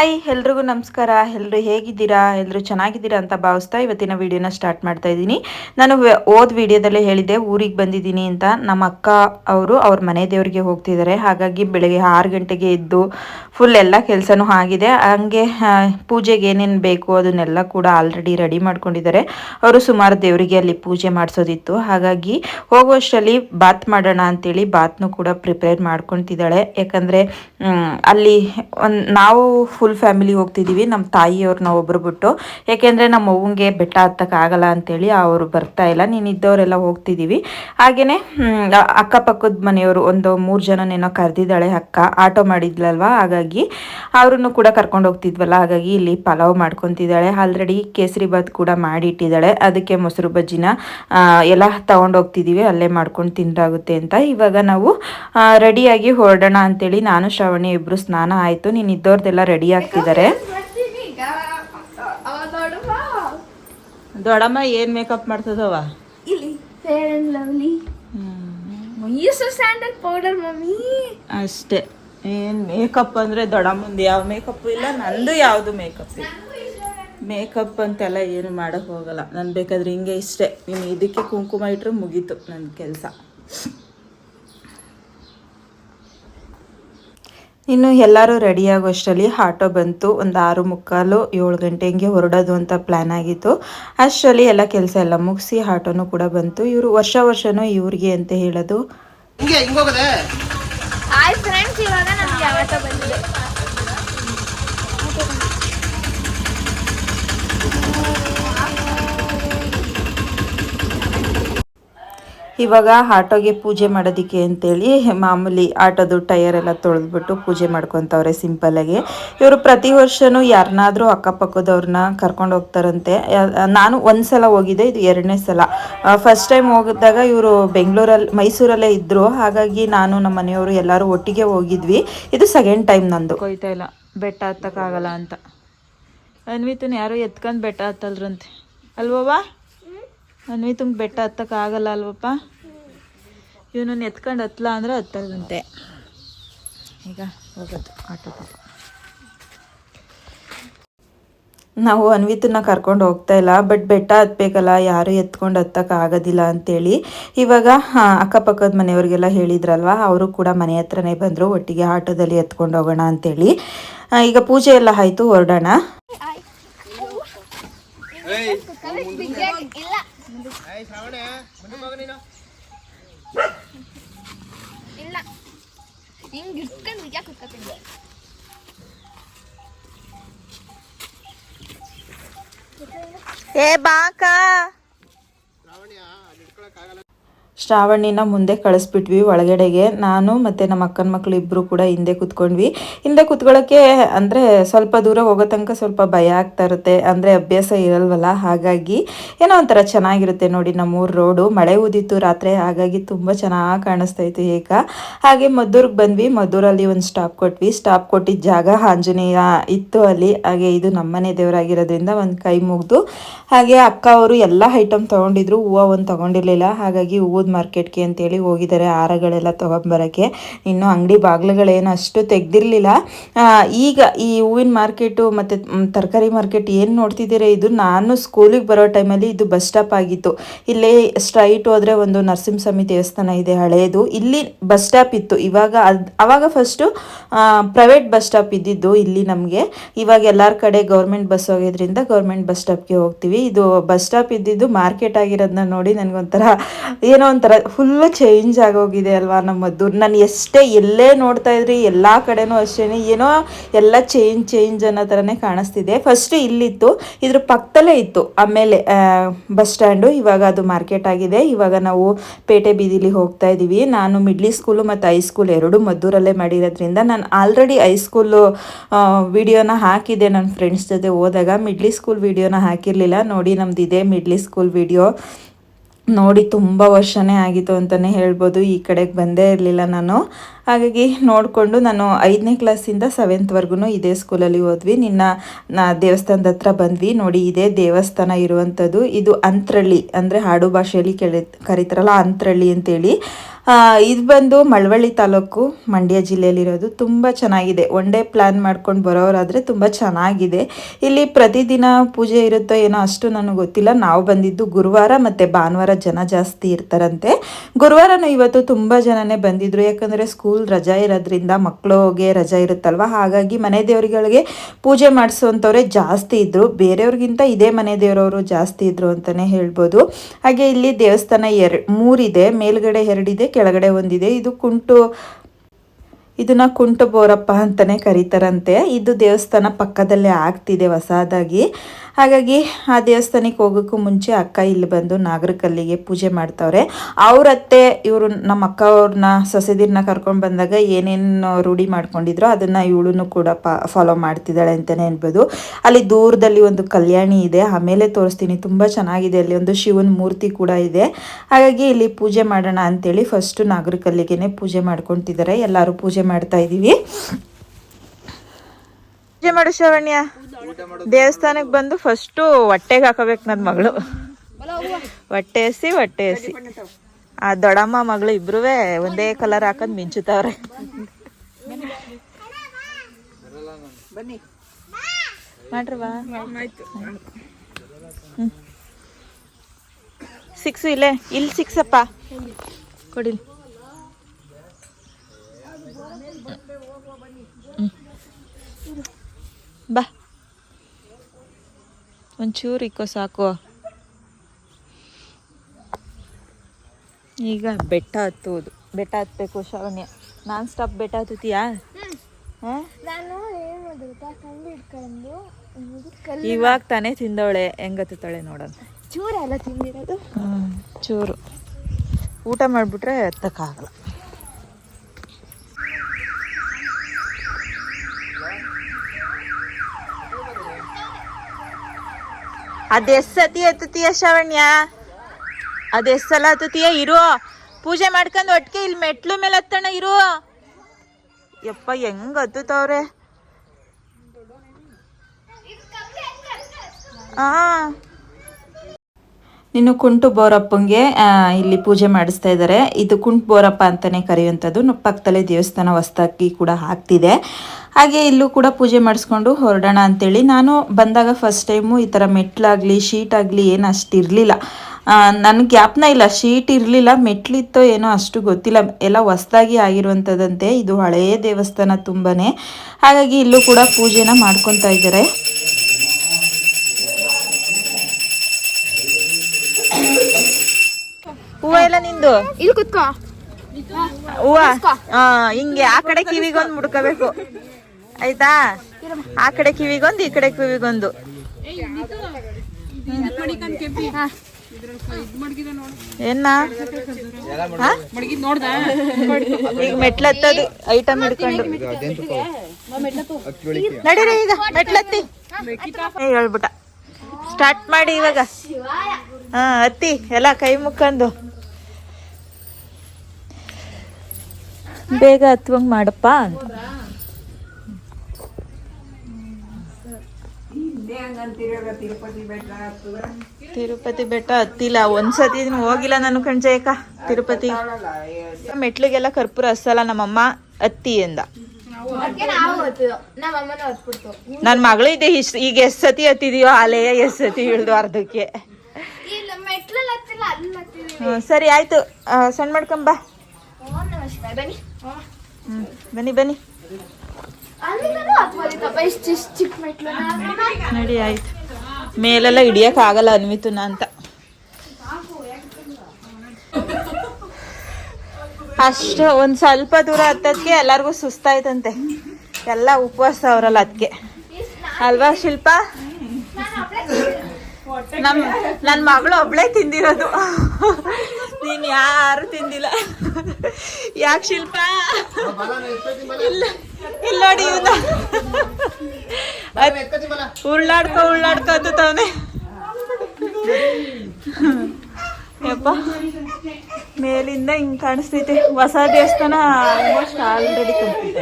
Hi, ಎಲ್ರಿಗೂ ನಮಸ್ಕಾರ. ಎಲ್ಲರೂ ಹೇಗಿದ್ದೀರಾ? ಎಲ್ಲರೂ ಚೆನ್ನಾಗಿದ್ದೀರಾ ಅಂತ ಭಾವಿಸ್ತಾ ಇವತ್ತಿನ ವಿಡಿಯೋನ ಸ್ಟಾರ್ಟ್ ಮಾಡ್ತಾ ಇದ್ದೀನಿ. ನಾನು ಓದ್ ವಿಡಿಯೋದಲ್ಲೇ ಹೇಳಿದ್ದೆ, ಊರಿಗೆ ಬಂದಿದ್ದೀನಿ ಅಂತ. ನಮ್ಮ ಅಕ್ಕ ಅವರು ಅವ್ರ ಮನೆ ದೇವರಿಗೆ ಹೋಗ್ತಿದ್ದಾರೆ. ಹಾಗಾಗಿ ಬೆಳಗ್ಗೆ ಆರು ಗಂಟೆಗೆ ಎದ್ದು ಫುಲ್ ಎಲ್ಲ ಕೆಲಸನೂ ಆಗಿದೆ. ಹಂಗೆ ಪೂಜೆಗೆ ಏನೇನು ಬೇಕು ಅದನ್ನೆಲ್ಲ ಕೂಡ ಆಲ್ರೆಡಿ ರೆಡಿ ಮಾಡ್ಕೊಂಡಿದ್ದಾರೆ. ಅವರು ಸುಮಾರು ದೇವರಿಗೆ ಅಲ್ಲಿ ಪೂಜೆ ಮಾಡಿಸೋದಿತ್ತು. ಹಾಗಾಗಿ ಹೋಗುವಷ್ಟರಲ್ಲಿ ಬಾತ್ ಮಾಡೋಣ ಅಂತೇಳಿ ಬಾತ್ನು ಕೂಡ ಪ್ರಿಪೇರ್ ಮಾಡ್ಕೊತಿದ್ದಾಳೆ ಯಾಕಂದರೆ ಅಲ್ಲಿ ಒಂದು ನಾವು ಫುಲ್ ಫ್ಯಾಮಿಲಿ ಹೋಗ್ತಿದ್ದೀವಿ ನಮ್ಮ ತಾಯಿಯವ್ರನ್ನ ಒಬ್ರು ಬಿಟ್ಟು. ಯಾಕೆಂದರೆ ನಮ್ಮ ಅವ್ವಂಗೆ ಬೆಟ್ಟ ಹತ್ತಕ್ಕಾಗಲ್ಲ ಅಂತೇಳಿ ಅವರು ಬರ್ತಾ ಇಲ್ಲ, ನೀನು ಇದ್ದವರೆಲ್ಲ ಹೋಗ್ತಿದ್ದೀವಿ ಹಾಗೆಯೇ ಅಕ್ಕಪಕ್ಕದ ಮನೆಯವರು ಒಂದು ಮೂರು ಜನನೇನೋ ಕರೆದಿದ್ದಾಳೆ ಅಕ್ಕ, ಆಟೋ ಮಾಡಿದ್ಲಲ್ವಾ? ಹಾಗಾಗಿ ಅವ್ರನ್ನು ಕೂಡ ಕರ್ಕೊಂಡು ಹೋಗ್ತಿದ್ವಲ್ಲ, ಹಾಗಾಗಿ ಇಲ್ಲಿ ಪಲಾವ್ ಮಾಡ್ಕೊತಿದ್ದಾಳೆ. ಆಲ್ರೆಡಿ ಕೇಸರಿ ಬಾತ್ ಕೂಡ ಮಾಡಿಟ್ಟಿದ್ದಾಳೆ. ಅದಕ್ಕೆ ಮೊಸರು ಬಜ್ಜಿನ ಎಲ್ಲ ತಗೊಂಡು ಹೋಗ್ತಿದ್ದೀವಿ ಅಲ್ಲೇ ಮಾಡ್ಕೊಂಡು ತಿಂದಾಗುತ್ತೆ ಅಂತ. ಇವಾಗ ನಾವು ರೆಡಿಯಾಗಿ ಹೊರಡೋಣ ಅಂತೇಳಿ ನಾನು, ಶ್ರಾವಣಿ ಇಬ್ಬರು ಸ್ನಾನ ಆಯಿತು. ನೀನು ಇದ್ದವ್ರದ್ದೆಲ್ಲ ರೆಡಿ ಆಗ್ತಿದ್ದಾರೆ ದೊಡಮ್ಮ ಏನ್ ಮೇಕಪ್ ಮಾಡ್ತದವ ಇಲ್ಲಿ fair and lovely standard powder mummy. ಅಷ್ಟೇ. ಏನ್ ಮೇಕಪ್ ಅಂದ್ರೆ ದೊಡಮ್ಮಂದು ಯಾವ ಮೇಕಪ್ ಇಲ್ಲ ನಂದು ಯಾವ್ದು ಮೇಕಪ್ ಇಲ್ಲ. ಮೇಕಪ್ ಅಂತೆಲ್ಲ ಏನು ಮಾಡಕ್ ಹೋಗಲ್ಲ. ನಾನು ಬೇಕಾದ್ರೆ ಹಿಂಗೆ ಇಷ್ಟೇ. ನೀನು ಇದಕ್ಕೆ ಕುಂಕುಮ ಇಟ್ಟರೆ ಮುಗೀತು ನನ್ನ ಕೆಲಸ. ಇನ್ನು ಎಲ್ಲರೂ ರೆಡಿ ಆಗೋಷ್ಟರಲ್ಲಿ ಆಟೋ ಬಂತು. ಒಂದು ಆರು ಮುಕ್ಕಾಲು ಏಳು ಗಂಟೆ ಹಂಗೆ ಹೊರಡೋದು ಅಂತ ಪ್ಲ್ಯಾನ್ ಆಗಿತ್ತು. ಅಷ್ಟರಲ್ಲಿ ಎಲ್ಲ ಕೆಲಸ ಎಲ್ಲ ಮುಗಿಸಿ ಆಟೋನು ಕೂಡ ಬಂತು. ಇವರು ವರ್ಷ ವರ್ಷನೂ ಇವ್ರಿಗೆ ಅಂತ ಹೇಳೋದು ಹಾಯ್ ಫ್ರೆಂಡ್ಸ್ ಇವಾಗ ಆಟೋಗೆ ಪೂಜೆ ಮಾಡೋದಕ್ಕೆ ಅಂತೇಳಿ ಮಾಮೂಲಿ ಆಟೋದು ಟೈರ್ ಎಲ್ಲ ತೊಳೆದ್ಬಿಟ್ಟು ಪೂಜೆ ಮಾಡ್ಕೊತವ್ರೆ ಸಿಂಪಲ್ಲಾಗಿ ಇವರು ಪ್ರತಿ ವರ್ಷವೂ ಯಾರನ್ನಾದರೂ ಅಕ್ಕಪಕ್ಕದವ್ರನ್ನ ಕರ್ಕೊಂಡು ಹೋಗ್ತಾರಂತೆ. ನಾನು ಒಂದು ಸಲ ಹೋಗಿದ್ದೆ, ಇದು ಎರಡನೇ ಸಲ. ಫಸ್ಟ್ ಟೈಮ್ ಹೋಗಿದ್ದಾಗ ಇವರು ಬೆಂಗಳೂರಲ್ಲಿ ಮೈಸೂರಲ್ಲೇ ಇದ್ದರು ಹಾಗಾಗಿ ನಾನು ನಮ್ಮ ಮನೆಯವರು ಎಲ್ಲರೂ ಒಟ್ಟಿಗೆ ಹೋಗಿದ್ವಿ. ಇದು ಸೆಕೆಂಡ್ ಟೈಮ್ ನಂದು. ಕೊಯ್ತಾ ಇಲ್ಲ. ಬೆಟ್ಟ ಹತ್ತಕ್ಕಾಗಲ್ಲ ಅಂತ. ಅನ್ವಿತನ ಯಾರು ಎತ್ಕೊಂಡು ಬೆಟ್ಟ ಹತ್ತಲ್ರಂತೆ. ಅಲ್ವವಾ ಅನ್ವಿತಂಗೆ ಬೆಟ್ಟ ಹತ್ತಕ್ಕೆ ಆಗಲ್ಲ ಅಲ್ವಪ್ಪ ಇವನನ್ನು ಎತ್ಕೊಂಡು ಹತ್ತಲ ಅಂದ್ರೆ ಹತ್ತಲ್ವಂತೆ ಈಗ ಹೋಗೋದು ಆಟೋದು ನಾವು ಅನ್ವಿತನ್ನ ಕರ್ಕೊಂಡು ಹೋಗ್ತಾ ಇಲ್ಲ ಬಟ್ ಬೆಟ್ಟ ಹತ್ಬೇಕಲ್ಲ ಯಾರು ಎತ್ಕೊಂಡು ಹತ್ತಕ್ಕೆ ಆಗೋದಿಲ್ಲ ಅಂತೇಳಿ ಇವಾಗ ಹಾಂ ಅಕ್ಕಪಕ್ಕದ ಮನೆಯವ್ರಿಗೆಲ್ಲ ಹೇಳಿದ್ರಲ್ವ ಅವರು ಕೂಡ ಮನೆ ಹತ್ರನೇ ಬಂದರು ಒಟ್ಟಿಗೆ ಆಟೋದಲ್ಲಿ ಎತ್ಕೊಂಡು ಹೋಗೋಣ ಅಂತೇಳಿ ಈಗ ಪೂಜೆ ಎಲ್ಲ ಆಯಿತು ಹೊರಡೋಣ ಇಲ್ಲ ಇಲ್ಲ. ಹಿಂಗ್ ಇಟ್ಕೊಂಡು ನಿಜ ಕುತ್ಕೊತೀನಿ? ಏ ಬಾಕಾ. ಶ್ರಾವಣಿನ ಮುಂದೆ ಕಳಿಸ್ಬಿಟ್ವಿ ಒಳಗಡೆಗೆ. ನಾನು ಮತ್ತು ನಮ್ಮ ಅಕ್ಕನ ಮಕ್ಕಳು ಇಬ್ಬರು ಕೂಡ ಹಿಂದೆ ಕೂತ್ಕೊಂಡ್ವಿ. ಹಿಂದೆ ಕೂತ್ಕೊಳ್ಳೋಕ್ಕೆ ಅಂದರೆ ಸ್ವಲ್ಪ ದೂರ ಹೋಗೋ ತನಕ ಸ್ವಲ್ಪ ಭಯ ಆಗ್ತಾ ಇರುತ್ತೆ. ಅಂದರೆ ಅಭ್ಯಾಸ ಇರಲ್ವಲ್ಲ? ಹಾಗಾಗಿ ಏನೋ ಒಂಥರ ಚೆನ್ನಾಗಿರುತ್ತೆ ನೋಡಿ ನಮ್ಮೂರು ರೋಡು. ಮಳೆ ಊದಿತ್ತು ರಾತ್ರಿ ಹಾಗಾಗಿ ತುಂಬ ಚೆನ್ನಾಗಿ ಕಾಣಿಸ್ತಾ ಇತ್ತು ಏಕ. ಹಾಗೆ ಮದ್ದೂರಿಗೆ ಬಂದ್ವಿ. ಮದ್ದೂರಲ್ಲಿ ಒಂದು ಸ್ಟಾಪ್ ಕೊಟ್ವಿ. ಸ್ಟಾಪ್ ಕೊಟ್ಟಿದ್ದ ಜಾಗ ಆಂಜನೇಯ ಇತ್ತು ಅಲ್ಲಿ. ಹಾಗೆ ಇದು ನಮ್ಮನೆ ದೇವರಾಗಿರೋದ್ರಿಂದ ಒಂದು ಕೈ ಮುಗಿದು ಹಾಗೆ ಅಕ್ಕ ಅವರು ಎಲ್ಲ ಐಟಮ್ ತೊಗೊಂಡಿದ್ರು. ಹೂವು ಒಂದು ತೊಗೊಂಡಿರ್ಲಿಲ್ಲ. ಹಾಗಾಗಿ ಮಾರ್ಕೆಟ್ಗೆ ಅಂತೇಳಿ ಹೋಗಿದ್ದಾರೆ ಹಾರಗಳೆಲ್ಲ ತೊಗೊಂಬರೋಕ್ಕೆ ಇನ್ನು ಅಂಗಡಿ ಬಾಗಿಲುಗಳೇನು ಅಷ್ಟು ತೆಗ್ದಿರಲಿಲ್ಲ. ಈಗ ಈ ಹೂವಿನ ಮಾರ್ಕೆಟು ಮತ್ತು ತರಕಾರಿ ಮಾರ್ಕೆಟ್ ಏನು ನೋಡ್ತಿದ್ದೀರಾ? ಇದು ನಾನು ಸ್ಕೂಲಿಗೆ ಬರೋ ಟೈಮಲ್ಲಿ ಇದು ಬಸ್ ಸ್ಟಾಪ್ ಆಗಿತ್ತು. ಇಲ್ಲೇ ಸ್ಟ್ರೈಟ್ ಹೋದರೆ ಒಂದು ನರಸಿಂಹಸ್ವಾಮಿ ದೇವಸ್ಥಾನ ಇದೆ ಹಳೆಯದು ಇಲ್ಲಿ ಬಸ್ ಸ್ಟಾಪ್ ಇತ್ತು. ಇವಾಗ ಅದು, ಅವಾಗ ಫಸ್ಟು ಪ್ರೈವೇಟ್ ಬಸ್ ಸ್ಟಾಪ್ ಇದ್ದಿದ್ದು ಇಲ್ಲಿ ನಮಗೆ. ಇವಾಗ ಎಲ್ಲರ ಕಡೆ ಗೌರ್ಮೆಂಟ್ ಬಸ್ ಹೋಗಿದ್ರಿಂದ ಗೌರ್ಮೆಂಟ್ ಬಸ್ ಸ್ಟಾಪ್ಗೆ ಹೋಗ್ತೀವಿ. ಇದು ಬಸ್ ಸ್ಟಾಪ್ ಇದ್ದಿದ್ದು ಮಾರ್ಕೆಟ್ ಆಗಿರೋದನ್ನ ನೋಡಿ ನನಗೊಂಥರ ಏನೋ ಒಂಥರ ಫುಲ್ಲು ಚೇಂಜ್ ಆಗೋಗಿದೆ ಅಲ್ವಾ ನಮ್ಮ ಮದ್ದೂರು ನಾನು ಎಷ್ಟೇ ಎಲ್ಲೇ ನೋಡ್ತಾ ಇದ್ರಿ, ಎಲ್ಲ ಕಡೆನೂ ಅಷ್ಟೇ ಏನೋ ಎಲ್ಲ ಚೇಂಜ್ ಚೇಂಜ್ ಅನ್ನೋ ಥರನೇ ಕಾಣಿಸ್ತಿದೆ. ಫಸ್ಟ್ ಇಲ್ಲಿತ್ತು, ಇದ್ರ ಪಕ್ಕದಲ್ಲೇ ಇತ್ತು. ಆಮೇಲೆ ಬಸ್ ಸ್ಟ್ಯಾಂಡು ಇವಾಗ ಅದು ಮಾರ್ಕೆಟ್ ಆಗಿದೆ. ಇವಾಗ ನಾವು ಪೇಟೆ ಬೀದಿಲಿ ಹೋಗ್ತಾ ಇದ್ದೀವಿ ನಾನು ಮಿಡ್ಲಿ ಸ್ಕೂಲು ಮತ್ತು ಹೈಸ್ಕೂಲ್ ಎರಡೂ ಮದ್ದೂರಲ್ಲೇ ಮಾಡಿರೋದ್ರಿಂದ ನಾನು ಆಲ್ರೆಡಿ ಹೈಸ್ಕೂಲು ವಿಡಿಯೋನ ಹಾಕಿದ್ದೆ. ನನ್ನ ಫ್ರೆಂಡ್ಸ್ ಜೊತೆ ಹೋದಾಗ ಮಿಡ್ಲಿ ಸ್ಕೂಲ್ ವಿಡಿಯೋನ ಹಾಕಿರಲಿಲ್ಲ. ನೋಡಿ ನಮ್ದು ಇದೆ ಮಿಡ್ಲಿ ಸ್ಕೂಲ್ ವಿಡಿಯೋ ನೋಡಿ ತುಂಬ ವರ್ಷನೇ ಆಗಿತ್ತು ಅಂತಲೇ ಹೇಳ್ಬೋದು. ಈ ಕಡೆಗೆ ಬಂದೇ ಇರಲಿಲ್ಲ ನಾನು. ಹಾಗಾಗಿ ನೋಡಿಕೊಂಡು ನಾನು ಐದನೇ ಕ್ಲಾಸಿಂದ ಸೆವೆಂತ್ವರೆಗೂ ಇದೇ ಸ್ಕೂಲಲ್ಲಿ ಹೋದ್ವಿ ನಿನ್ನ ದೇವಸ್ಥಾನದ ಹತ್ರ ಬಂದ್ವಿ. ನೋಡಿ ಇದೇ ದೇವಸ್ಥಾನ ಇರುವಂಥದ್ದು ಇದು ಅಂತ್ರಳ್ಳಿ ಅಂದರೆ ಹಾಡು ಭಾಷೆಯಲ್ಲಿ ಕೇಳಿ, ಕರೀತಾರಲ್ಲ ಅಂತ್ರಳ್ಳಿ ಅಂತೇಳಿ. ಇದು ಬಂದು ಮಳವಳ್ಳಿ ತಾಲೂಕು ಮಂಡ್ಯ ಜಿಲ್ಲೆಯಲ್ಲಿರೋದು ತುಂಬ ಚೆನ್ನಾಗಿದೆ. ಒನ್ ಡೇ ಪ್ಲ್ಯಾನ್ ಮಾಡ್ಕೊಂಡು ಬರೋರಾದರೆ ತುಂಬ ಚೆನ್ನಾಗಿದೆ. ಇಲ್ಲಿ ಪ್ರತಿದಿನ ಪೂಜೆ ಇರುತ್ತೋ ಏನೋ ಅಷ್ಟು ನನಗೆ ಗೊತ್ತಿಲ್ಲ. ನಾವು ಬಂದಿದ್ದು ಗುರುವಾರ ಮತ್ತು ಭಾನುವಾರ ಜನ ಜಾಸ್ತಿ ಇರ್ತಾರಂತೆ. ಗುರುವಾರನೂ ಇವತ್ತು ತುಂಬ ಜನನೇ ಬಂದಿದ್ರು. ಯಾಕಂದರೆ ಸ್ಕೂಲ್ ರಜಾ ಇರೋದ್ರಿಂದ ಮಕ್ಕಳಿಗೆ ರಜಾ ಇರುತ್ತಲ್ವ? ಹಾಗಾಗಿ ಮನೆ ದೇವರುಗಳಿಗೆ ಪೂಜೆ ಮಾಡಿಸುವಂಥವ್ರೆ ಜಾಸ್ತಿ ಇದ್ದರು ಬೇರೆಯವ್ರಿಗಿಂತ ಇದೇ ಮನೆ ದೇವರವರು ಜಾಸ್ತಿ ಇದ್ದರು ಅಂತಲೇ ಹೇಳ್ಬೋದು. ಹಾಗೆ ಇಲ್ಲಿ ದೇವಸ್ಥಾನ ಎರಡು ಮೂರಿದೆ. ಮೇಲ್ಗಡೆ ಎರಡಿದೆ. ಕೆಳಗಡೆ ಒಂದಿದೆ. ಇದು ಕುಂಟು ಇದನ್ನ ಕುಂಟು ಬೋರಪ್ಪ ಅಂತಲೇ ಕರೀತಾರಂತೆ. ಇದು ದೇವಸ್ಥಾನ ಪಕ್ಕದಲ್ಲೇ ಆಗ್ತಿದೆ ಹೊಸದಾಗಿ. ಹಾಗಾಗಿ ಆ ದೇವಸ್ಥಾನಕ್ಕೆ ಹೋಗೋಕ್ಕೂ ಮುಂಚೆ ಅಕ್ಕ ಇಲ್ಲಿ ಬಂದು ನಾಗರಕಲ್ಲಿಗೆ ಪೂಜೆ ಮಾಡ್ತಾವ್ರೆ. ಅವರತ್ತೆ ಇವರು ನಮ್ಮ ಅಕ್ಕ ಅವ್ರನ್ನ, ಸೊಸೆದಿರ್ನ ಕರ್ಕೊಂಡು ಬಂದಾಗ ಏನೇನು ರೂಢಿ ಮಾಡ್ಕೊಂಡಿದ್ರೋ ಅದನ್ನು ಇವಳು ಕೂಡ ಫಾಲೋ ಮಾಡ್ತಿದ್ದಾಳೆ ಅಂತಲೇ ಅನ್ಬೋದು ಅಲ್ಲಿ ದೂರದಲ್ಲಿ ಒಂದು ಕಲ್ಯಾಣಿ ಇದೆ. ಆಮೇಲೆ ತೋರಿಸ್ತೀನಿ. ತುಂಬ ಚೆನ್ನಾಗಿದೆ. ಅಲ್ಲಿ ಒಂದು ಶಿವನ ಮೂರ್ತಿ ಕೂಡ ಇದೆ. ಹಾಗಾಗಿ ಇಲ್ಲಿ ಪೂಜೆ ಮಾಡೋಣ ಅಂತೇಳಿ ಫಸ್ಟು ನಾಗರಕಲ್ಲಿಗೆ ಪೂಜೆ ಮಾಡ್ಕೊತಿದ್ದಾರೆ ಎಲ್ಲರೂ ಪೂಜೆ ಮಾಡ್ತಾ ಇದ್ದೀವಿ ಪೂಜೆ ಮಾಡು ಶ್ರವಣ್ಯ ದೇವಸ್ಥಾನಕ್ಕೆ ಬಂದು ಫಸ್ಟು ಹೊಟ್ಟೆಗೆ ಹಾಕೋಬೇಕು ನನ್ನ ಮಗಳು. ಹೊಟ್ಟೆ ಎಸಿ ಹೊಟ್ಟೆ ಎಸಿ. ಆ ದೊಡ್ಡಮ್ಮ ಮಗಳು ಇಬ್ರು ಒಂದೇ ಕಲರ್ ಹಾಕೊಂಡ್ ಮಿಂಚುತ್ತವ್ರೆ. ಮಾಡ್ರವಾ ಸಿಕ್ಸು ಇಲ್ಲೇ. ಇಲ್ಲಿ ಸಿಕ್ಸಪ್ಪ. ಕೊಡಿಲಿ. ಬಾ. ಒಂಚೂರು ಇಕ್ಕೋ ಸಾಕು. ಈಗ ಬೆಟ್ಟ ಹತ್ತುವುದು. ಬೆಟ್ಟ ಹತ್ತಬೇಕು ಶ್ರವಣ್ಯ ನಾನ್ ಸ್ಟಾಪ್ ಬೆಟ್ಟ ಹತ್ತುತ್ತೀಯಾ? ಇವಾಗ ತಾನೇ ತಿಂದವಳೆ ಹೆಂಗ ಹತ್ತುತ್ತಾಳೆ ನೋಡೋಣ. ಚೂರು ಎಲ್ಲ ತಿಂದಿರೋದು ಚೂರು. ಊಟ ಮಾಡಿಬಿಟ್ರೆ ಎತ್ತಕ್ಕಾಗಲ್ಲ. ಅದೆಷ್ಟ್ ಸತಿ ಎತ್ತುತ್ತೀಯ ಶ್ರವಣ್ಯ ಅದೆಷ್ಟ್ ಸಲ ಇರು. ಪೂಜೆ ಮಾಡ್ಕೊಂಡು ಒಟ್ಟಿಗೆ ಇಲ್ಲಿ ಮೆಟ್ಲು ಮೇಲೆ ಹತ್ತಣ, ಇರು. ಯಪ್ಪ, ಹೆಂಗ ಹತ್ತುತ್ತವ್ರೆ ಆ. ನೀನು ಕುಂಟು ಬೋರಪ್ಪಂಗೆ ಇಲ್ಲಿ ಪೂಜೆ ಮಾಡಿಸ್ತಾ ಇದ್ದಾರೆ. ಇದು ಕುಂಟು ಬೋರಪ್ಪ ಅಂತಲೇ ಕರೆಯುವಂಥದ್ದು. ಪಕ್ಕದಲ್ಲೇ ದೇವಸ್ಥಾನ ಹೊಸ್ದಾಗಿ ಕೂಡ ಆಗ್ತಿದೆ ಹಾಗೆ ಇಲ್ಲೂ ಕೂಡ ಪೂಜೆ ಮಾಡಿಸ್ಕೊಂಡು ಹೊರಡೋಣ ಅಂತೇಳಿ. ನಾನು ಬಂದಾಗ ಫಸ್ಟ್ ಟೈಮು ಈ ಥರ ಮೆಟ್ಲಾಗಲಿ ಶೀಟ್ ಆಗಲಿ ಏನು ಅಷ್ಟು ಇರಲಿಲ್ಲ. ನನಗೆ ಜ್ಞಾಪನ ಇಲ್ಲ. ಶೀಟ್ ಇರಲಿಲ್ಲ ಮೆಟ್ಲಿತ್ತೋ ಏನೋ ಅಷ್ಟು ಗೊತ್ತಿಲ್ಲ. ಎಲ್ಲ ಹೊಸ್ದಾಗಿ ಆಗಿರುವಂಥದ್ದಂತೆ. ಇದು ಹಳೆಯ ದೇವಸ್ಥಾನ ತುಂಬಾ ಹಾಗಾಗಿ ಇಲ್ಲೂ ಕೂಡ ಪೂಜೆನ ಮಾಡ್ಕೊತಾ ಇದ್ದಾರೆ. ಹೂವ ಎಲ್ಲ ನಿಂದು? ಇಲ್ಲಿ ಕುತ್ಕೋ. ಹೂವ? ಆ, ಹಿಂಗೆ ಆ ಕಡೆ ಕಿವಿಗೊಂದು ಮುಡ್ಕೋಬೇಕು. ಆಯ್ತಾ? ಆ ಕಡೆ ಕಿವಿಗೊಂದು, ಈ ಕಡೆ ಕಿವಿಗೊಂದು? ಈಗ ಮೆಟ್ಲತ್ತದು ಐಟಮ್ ಹಿಡ್ಕೊಂಡು. ನಡೀರಿ ಈಗ ಮೆಟ್ಲತ್ತಿ ಹೇಳ್ಬಿಟ್ಟ. ಸ್ಟಾರ್ಟ್ ಮಾಡಿ ಇವಾಗ. ಹಾ ಅತ್ತಿ ಎಲ್ಲ ಕೈ ಮುಕ್ಕಂದು ಬೇಗ ಹತ್ವಂಗ್ ಮಾಡಪ್ಪ. ಅಂತ ತಿರುಪತಿ ಬೆಟ್ಟ ಹತ್ತಿಲ್ಲ. ಒಂದ್ಸತಿ ಹೋಗಿಲ್ಲ ನಾನು ಕಣ್ಜಯಕ ತಿರುಪತಿ. ಮೆಟ್ಲಿಗೆಲ್ಲ ಕರ್ಪೂರ ಹಸಲ್ಲ ನಮ್ಮಮ್ಮ ಹತ್ತಿ ಎಂದ. ನನ್ ಮಗಳು ಇದೆ ಇಷ್ಟು ಈಗ ಎಷ್ಟು ಸತಿ ಹತ್ತಿದೀಯೋ ಅಲೆಯ ಎಷ್ಟು ಸತಿ ಇಳ್ದು ಅರ್ಧಕ್ಕೆ. ಸರಿ ಆಯ್ತು. ಸಣ್ಣ ಮಾಡ್ಕೊಂಬ ಬನ್ನಿ. ಬನ್ನಿ ಬನ್ನಿ. ನಡಿ, ಆಯ್ತು. ಮೇಲೆಲ್ಲ ಹಿಡಿಯಕ್ ಆಗಲ್ಲ ಅನ್ವಿತುನ ಅಂತ. ಅಷ್ಟು, ಒಂದು ಸ್ವಲ್ಪ ದೂರ ಹತ್ತದ್ಕೆ ಎಲ್ಲರಿಗೂ ಸುಸ್ತಾಯ್ತಂತೆ. ಎಲ್ಲ ಉಪವಾಸ ಅವರಲ್ಲ ಅದಕ್ಕೆ ಅಲ್ವಾ, ಶಿಲ್ಪ? ನಮ್ ನನ್ನ ಮಗಳು ಒಬ್ಳೇ ತಿಂದಿರೋದು. ನೀನ್ ಯಾರು ತಿಂದಿಲ್ಲ. ಯಾಕೆ ಶಿಲ್ಪ? ಇಲ್ಲ. ಇಲ್ಲ ನೋಡಿ ಇವನ ಉಳ್ಳಾಡ್ಕೊ ಉಳ್ಳಾಡ್ಕೊ ಅಂತವನೆ ಯಪ್ಪ ಮೇಲಿಂದ ಹಿಂಗ್ ಕಾಣಿಸ್ತೈತೆ ಹೊಸ ದೇವಸ್ಥಾನ ಆಲ್ಮೋಸ್ಟ್ ಆಲ್ರೆಡಿ ಕಂಪ್ಲೀಟ್